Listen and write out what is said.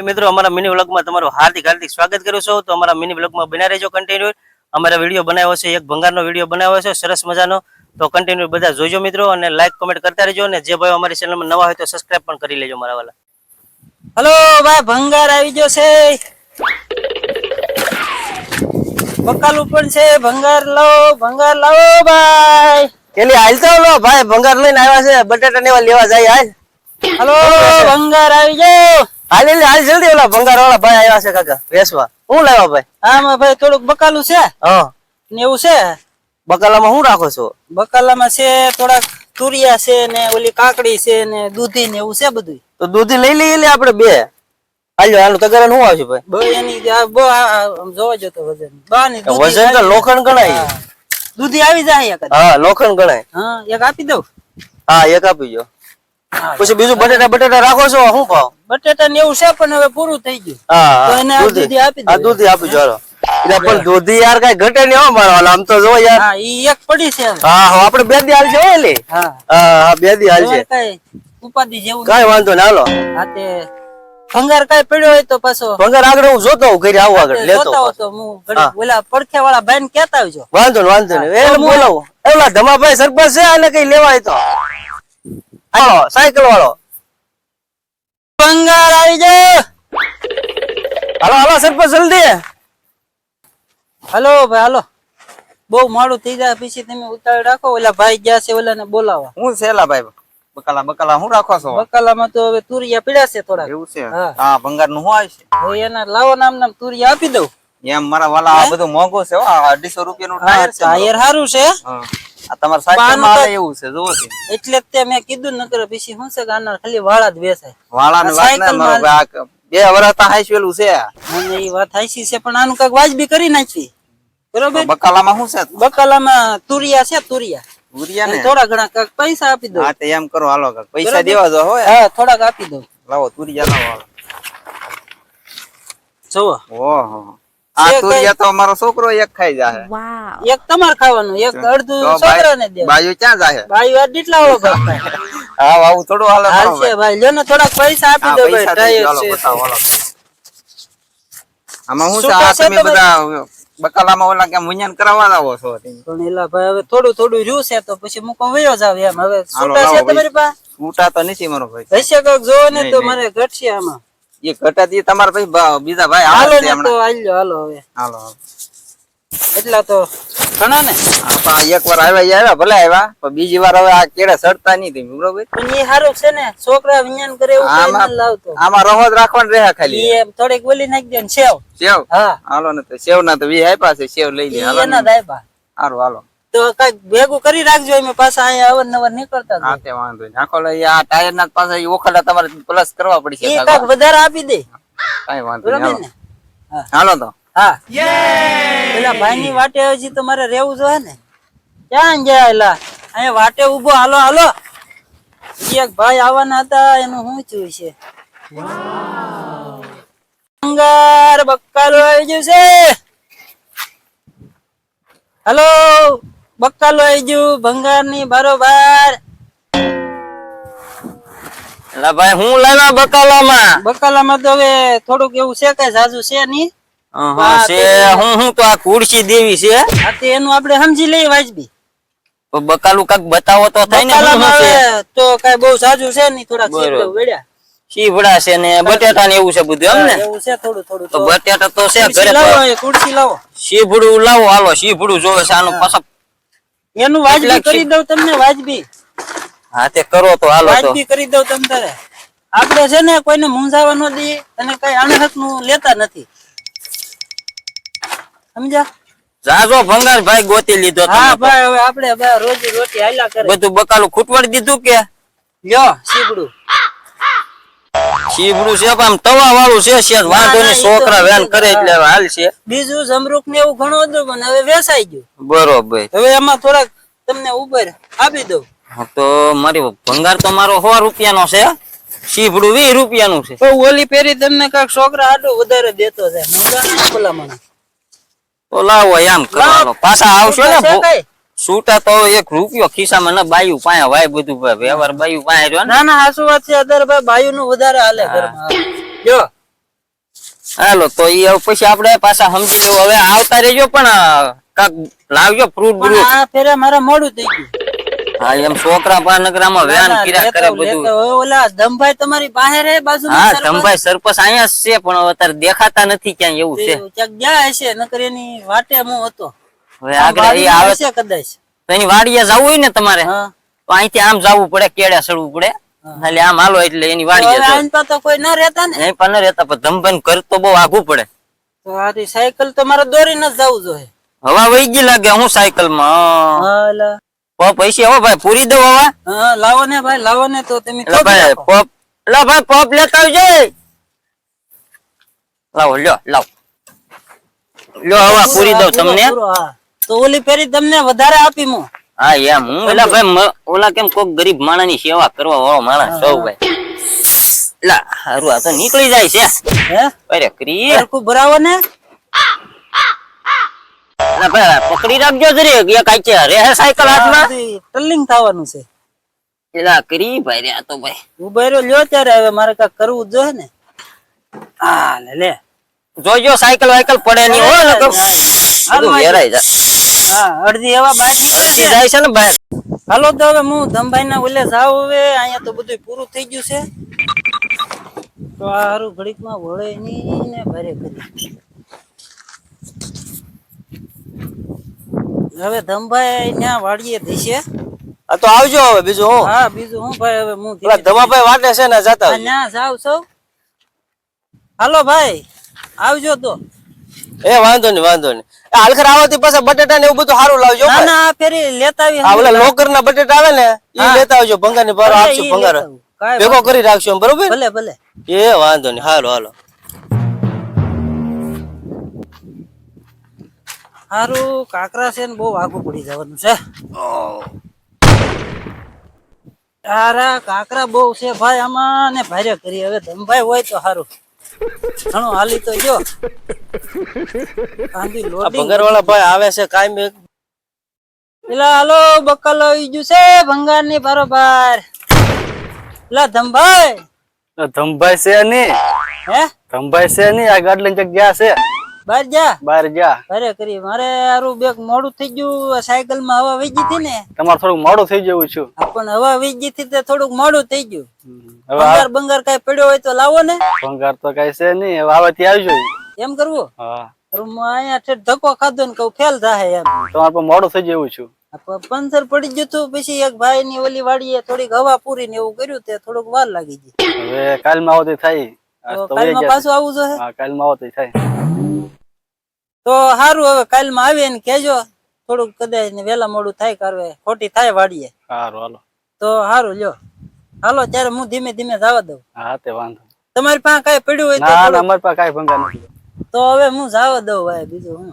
મિત્રો અમારા મિની વ્લોગમાં તમારું હાર્દિક હાર્દિક સ્વાગત કરું છું. તો અમારા મિની વ્લોગમાં બના રહેજો કન્ટિન્યુ અમારા વીડિયો બનાવ્યો છે એક ભંગારનો વીડિયો બનાવ્યો છે સરસ મજાનો. તો કન્ટિન્યુ બધા જોજો મિત્રો અને લાઈક કોમેન્ટ કરતા રહેજો અને જે ભાઈ અમારી ચેનલમાં નવા હોય તો સબસ્ક્રાઇબ પણ કરી લેજો મારા વાલા. હલો ભાઈ ભંગાર આવી ગયો છે. બકાલું પણ છે ભંગાર લાવો ભંગાર લાવો ભાઈ. એની હાલ તો લો ભાઈ ભંગાર લઈને આવ્યા છે બટાટા લેવા જાય હાલ. હલો ભંગાર આવી ગયો. હાલ લે હાલ જલ્દી ઓલા ભંગાર ભાઈ આવ્યા છે કાકા વેસવા હું લાવ્યા ભાઈ? આમાં ભાઈ થોડુંક બકાલું છે? હા. ને એવું છે? બકાલામાં હું રાખો છો? બકાલામાં છે થોડાક તુરિયા છે ને ઓલી કાકડી છે ને દૂધી ને એવું છે બધું તો દૂધી લઈ લઈએ લે આપણે બે. હાલો હાલો તગારા શું આવશે ભાઈ? બહુ એની બહુ જોવા જતો વજન. બાની વજન તો લોખંડ ગણાય. દૂધી આવી જાય હા લોખંડ ગણાય. હા એક આપી દઉં. હા એક આપી જો પછી બીજું બટેટા બટેટા રાખો છો શું ભાવ? બટેટા ને એવું છે પણ હવે પૂરું થઈ ગયું. હા તો એને દૂધી. આપી આ દો દૂધી આપી જો પણ દૂધી યાર કઈ ઘટે નહીં આમ તો જો યાર. હા ઈ એક પડી છે હા હા આપણે બે દી હાલ છે એલી. હા. હા હા બે દી હાલ છે. ઉપાધિ જેવું કઈ વાંધો નહીં હાલો. હા તે ભંગાર કઈ પડ્યો હોય તો પાછો ભંગાર આગળ હું જોતો હું ઘરે આવું આગળ લેતો જોતા તો હું ઓલા પડખે વાળા બેન કેતા આવજો. વાંધો વાંધો નહીં. એને બોલાવો. એલા ધમાભાઈ સરપંચ છે આને કઈ લેવાય તો? હાલો સાયકલ વાળો. ભંગાર આવી જાય હાલો હાલો સરપંચ જલ્દી. હલો ભાઈ હાલો. બહુ મોડું થઈ જાય પછી તમે ઉતાવળ રાખો. ઓલા ભાઈ ગયા છે ઓલા ને બોલાવા. હું છેલા ભાઈ? બકાલા બકાલા હું રાખો છો? બકાલામાં તો હવે તુરિયા પીડા છે થોડા એવું છે? હા. ભંગારનું શું આવશે? તો એના લાવો નામ નામ તુરિયા આપી દઉં. એમ મારા વાલા આ બધું મોંઘું છે હો અઢીસો રૂપિયા નું ટાયર છે ટાયર સારું છે. તમારા બાનું આવે એવું છે જુઓ છે એટલે જ તે મેં કીધું નકર પછી શું છે કે ખાલી વાળા જ બેસાય. વાળા ને વાત ના બે વર્ષ હાઈસવેલું છે. મને એ વાત હાચી છે પણ આનું કંઈક વાજબી કરી નાખી બરોબર? બકાલામાં શું છે? બકાલામાં તુરિયા છે તુરિયા. તુરિયા ને? થોડા ઘણા કંઈક પૈસા આપી દો હા તો એમ કરો હાલો કંઈક પૈસા દેવા દો હોય. હા થોડાક આપી દો લાવો તુરિયા લાવો હાલો. જુઓ. ઓહો. આ તુરિયા તો મારો છોકરો એક ખાઈ જાય એક તમારે ખાવાનું એક અડધું છોકરાને દે. બાજુ ક્યાં જાય ભાઈ આ કેટલા વાળો ભાઈ હા આવું થોડું હાલે મારો ભાઈ લ્યો ને થોડાક પૈસા આપી દો ભાઈ પૈસા દઈ ટાયર દો, હાલો, છે આમાં શું આ તમે બધા બકાલામાં ઓલા કે મુંજન કરવા આવો છો? પણ એલા ભાઈ હવે થોડું થોડું રહ્યું છે તો પછી મૂકો વયો જાવ એમ. હવે છૂટા છે તમારી પાસે? છૂટા તો નથી મારો ભાઈ. હશે કોક જોવો ને નહીં, તો. મારે ઘટશે આમાં. એ ઘટાતી તમારા પછી બીજા ભાઈ હાલો તો હાલ્યો હાલો હવે. હાલો. એટલા તો ઘણા ને? એક વાર આવ્યા આવ્યા ભલે આવ્યા પણ બીજી વાર હવે આ કેળા સડતા નહીં તમે બરોબર? પણ એ સારું છે ને છોકરા વિજ્ઞાન કરે એવું આમાં- લાવતો. આમાં રહો જ રાખવાનું રહે ખાલી. એ થોડીક બોલી નાખી દે ને સેવ. સેવ? હા. હાલો ને તો સેવ ના તો વી આપ્યા છે સેવ લઈ લે હાલો ના. દાયબા હારું હાલો. તો કઈ ભેગું કરી રાખજો એમ પાછા અહીંયા અવારનવાર નીકળતા હા તે વાંધો નહીં. આખો લઈ આ ટાયર ના પાછા એ ઓખલા તમારે પ્લસ કરવા પડશે એ કાકા. વધારે આપી દે. કઈ વાંધો નહીં હાલો. ને? હા. હાલો તો. હા. પેલા ભાઈ ની વાટે હજી તમારે રહેવું જોઈએ ને? ક્યાં ગયા એલા? અહીંયા વાટે ઊભો હાલો હાલો. એક ભાઈ આવવાના હતા એનું શું થયું છે? ભંગાર બક્કાલો આવી ગયું છે. હાલો. બક્કાલો આવી ગયું ભંગારની બરોબર ભાઈ હું લાવ્યા બકાલામાં બકાલામાં તો હવે થોડુંક એવું છે કે જાજુ છે નહીં. હું હું તો આ ખુરશી દેવી છે. આ તે એનું આપણે સમજી લઈએ વાજબી. બકાલું કાક બતાવો તો થાય ને તો કઈ બહુ સાજુ છે નહીં થોડા. વેડ્યા છે ને બટેટા ને એવું છે બધું એમ ને? એવું છે થોડું થોડું તો તો બટેટા તો છે ઘરે લાવો ખુરશી લાવો. શીભડું લાવો હાલો શીભડું જોવે છે આનું પાછા એનું વાજબી કરી દઉં તમને વાજબી. હા તે કરો તો હાલો તો. વાજબી કરી દઉં તમ તારે. આપણે છે ને કોઈને મૂંઝાવા ન દઈએ અને કઈ અણહકનું લેતા નથી. સમજ્યા? જાજો ભંગાર ભાઈ ગોતી લીધો હા ભાઈ હવે આપણે રોજી રોટી હાલ્યા કરે. બધું બકાલું ખૂટવાડી દીધું કે? લ્યો સીપડું શીભડું છે પણ તવા વાળું છે શેર વાંધો ના, છોકરા વેન કરે એટલે હાલ છે. બીજું જમરૂક ને એવું ઘણું હતું પણ હવે વેસાઈ ગયું. બરોબર. હવે એમાં થોડાક તમને ઉબર આપી દઉં. તો મારી ભંગાર તો મારો સો રૂપિયાનો છે શીભડું વીસ રૂપિયાનું છે. તો ઓલી પેરી તમને કાક છોકરા આટલું વધારે દેતો છે નવરા ભલા માણસ. તો લાવો એમ કરવાનો. પાછા આવશો ને? છૂટા તો એક રૂપિયો ખિસ્સામાં ના બાયું પાયા વાય બધું ભાઈ. વ્યવહાર બાયું પાયા રહ્યો ના. ના હાસુ વાત છે. અત્યારે ભાઈ બાયુ નું વધારે હાલે જો. હાલો તો ઈ પછી આપણે પાછા સમજી લેવું. હવે આવતા રહેજો પણ કાક લાવજો ફ્રૂટ બ્રૂટ આ ફેરે મારે મોડું થઈ ગયું. હા એમ છોકરા પાનગરામાં વેન ના, કિરા કરે બધું. ઓલા ધમભાઈ તમારી બહાર હે બાજુ હા? ધમભાઈ સરપંચ અહીંયા છે પણ અત્યારે દેખાતા નથી ક્યાંય એવું છે. ક્યાંક ગયા હશે નકર એની વાટે હું હતો. હવે આગળ એ આવે છે કદાચ. તો એની વાડીએ જવું હોય ને તમારે હા. તો અહીંથી આમ જવું પડે કેડે સડવું પડે. એટલે આમ હાલો એટલે એની વાડીએ તો કોઈ ન રહેતા ને? અહીં પણ ન રહેતા પણ તો બહુ આઘું પડે. તો આરી સાયકલ તો મારે દોરીને જ જવું જોઈએ. હવા વહી ગઈ લાગે હું સાયકલમાં પૈસા હો ભાઈ પૂરી દો હવા? હા લાવો ને ભાઈ લાવો ને તો તમે ભાઈ પોપ એટલે ભાઈ પોપ લેતા આવજો લાવો લ્યો લાવ. લ્યો હવા પૂરી દઉં તમને. તો ઓલી ફેરી તમને વધારે આપી હું હા એમ. હું એટલે ભાઈ ઓલા કેમ કોક ગરીબ માણસની સેવા કરવા વાળો માણસ સૌ ભાઈ. લા હારું આ તો નીકળી જાય છે. હે? અરે કરી. સરખું ભરાવો ને. પકડી રાખજો જરી. એક છે. રે સાયકલ હાથમાં? બધી ટલ્લિંગ થવાનું છે. એલા કરી ભાઈ રે આ તો ભાઈ. ઊભા રહ્યો લ્યો ત્યારે હવે મારે કાંઈક કરવું જ જોઈએ ને. હા લે. લે જોજો સાયકલ વાયકલ પડે નહીં. હો નકર. હાલો, હેરાઈ જાય. હા અડધી એવા બહાર નીકળે જાય છે ને બહાર હાલો તો હવે હું ધમભાઈ ના ઓલે જાવ હવે અહીંયા તો બધું પૂરું થઈ ગયું છે. તો આ હારું ઘડીકમાં વળે નહીં ને ભરે કરી. હવે ધમભાઈ ત્યાં વાડીએ થઈશે તો આવજો હવે બીજું હું? હા બીજું હું ભાઈ હવે હું ધમાભાઈ વાટે છે ને જતા. ના જાવ સૌ હાલો ભાઈ આવજો તો. એ વાંધો નહીં વાંધો નહીં. હાલખર આવવાથી પાછા બટેટા ને એવું બધું સારું લાવજો ના ના ફેરી લેતા આવી ઓલા લોકર ના બટેટા આવે ને એ લેતા આવજો ભંગારની ભારો આપશું ભંગાર. ભેગો કરી રાખશું બરોબર? ભલે ભલે. એ વાંધો નહીં હાલો હાલો. કાકરા છે ને બહુ આગું પડી જવાનું છે. તારા કાકરા બહુ છે ભાઈ આમાં ને ભારે કરી. હવે ધમભાઈ હોય તો સારું ઘણું હાલી તો ગયો આંધી લોડિંગ ભંગાર ભાઈ આવે છે કાયમ પેલા હાલો બકલ આવી ગયું છે ભંગારની બરોબર પેલા ધમભાઈ ધમભાઈ છે ને હે? ધમભાઈ છે નહીં આ ગાડલી જગ્યા છે. બહાર જા. બાર જા. અરે કરી મારે આરું બેક મોડું થઈ ગયું સાયકલમાં હવા વીજી હતી ને. તમારે થોડુંક મોડું થઈ જવું છું. પણ હવા વીજી હતી તે થોડુંક મોડું થઈ ગયું. બંગાર બંગાર કઈ પડ્યો હોય તો લાવો ને. બંગાર તો કઈ છે નહીં હવે આવે ત્યાં આવજો. એમ કરવું? હા. અહીંયા ઠેઠ ધક્કો ખાધો ને કહું ફેલ થાય એમ. તમારે પણ મોડું થઈ જવું છું. પંચર પડી ગયું તું પછી એક ભાઈ ની ઓલી વાડીએ થોડીક હવા પૂરી ને એવું કર્યું તે થોડુંક વાર લાગી ગઈ. હવે કાલમાં આવતી થાય. કાલ ગયા પાછું આવું જોઈએ કાલમાં આવતી થાય. તો સારું હવે કાલમાં આવીએ ને કેજો થોડુંક કદાચ વેલા મોડું થાય કરવે ખોટી થાય વાડીએ. સારું હાલો. તો સારું લ્યો. હાલો ત્યારે હું ધીમે ધીમે જવા દઉં. હા તે વાંધો તમારી પાસે કઈ પડ્યું હોય તો અમારી પાસે કઈ ભંગા નથી. તો હવે હું જવા દઉં ભાઈ બીજું હું?